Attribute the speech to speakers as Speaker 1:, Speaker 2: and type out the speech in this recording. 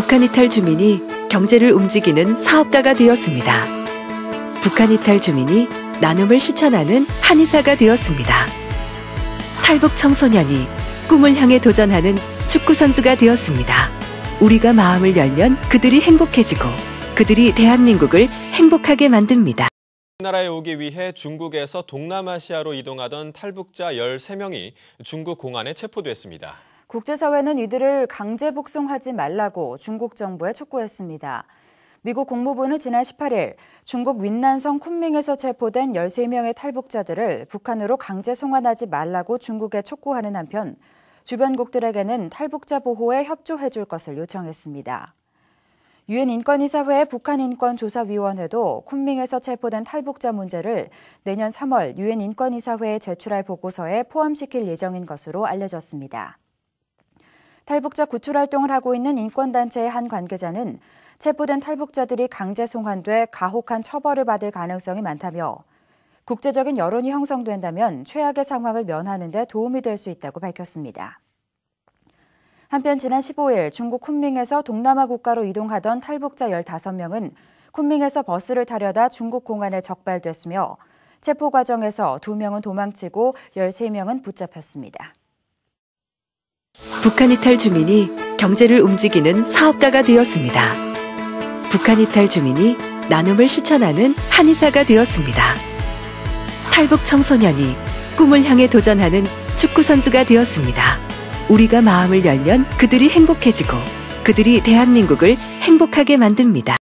Speaker 1: 북한 이탈 주민이 경제를 움직이는 사업가가 되었습니다. 북한 이탈 주민이 나눔을 실천하는 한의사가 되었습니다. 탈북 청소년이 꿈을 향해 도전하는 축구 선수가 되었습니다. 우리가 마음을 열면 그들이 행복해지고 그들이 대한민국을 행복하게 만듭니다.
Speaker 2: 우리나라에 오기 위해 중국에서 동남아시아로 이동하던 탈북자 13명이 중국 공안에 체포됐습니다.
Speaker 3: 국제사회는 이들을 강제 복송하지 말라고 중국 정부에 촉구했습니다. 미국 국무부는 지난 18일 중국 윈난성 쿤밍에서 체포된 13명의 탈북자들을 북한으로 강제 송환하지 말라고 중국에 촉구하는 한편 주변국들에게는 탈북자 보호에 협조해 줄 것을 요청했습니다. 유엔 인권이사회 북한 인권조사위원회도 쿤밍에서 체포된 탈북자 문제를 내년 3월 유엔 인권이사회에 제출할 보고서에 포함시킬 예정인 것으로 알려졌습니다. 탈북자 구출 활동을 하고 있는 인권단체의 한 관계자는 체포된 탈북자들이 강제 송환돼 가혹한 처벌을 받을 가능성이 많다며 국제적인 여론이 형성된다면 최악의 상황을 면하는 데 도움이 될 수 있다고 밝혔습니다. 한편 지난 15일 중국 쿤밍에서 동남아 국가로 이동하던 탈북자 15명은 쿤밍에서 버스를 타려다 중국 공안에 적발됐으며 체포 과정에서 2명은 도망치고 13명은 붙잡혔습니다.
Speaker 1: 북한 이탈 주민이 경제를 움직이는 사업가가 되었습니다. 북한 이탈 주민이 나눔을 실천하는 한의사가 되었습니다. 탈북 청소년이 꿈을 향해 도전하는 축구 선수가 되었습니다. 우리가 마음을 열면 그들이 행복해지고 그들이 대한민국을 행복하게 만듭니다.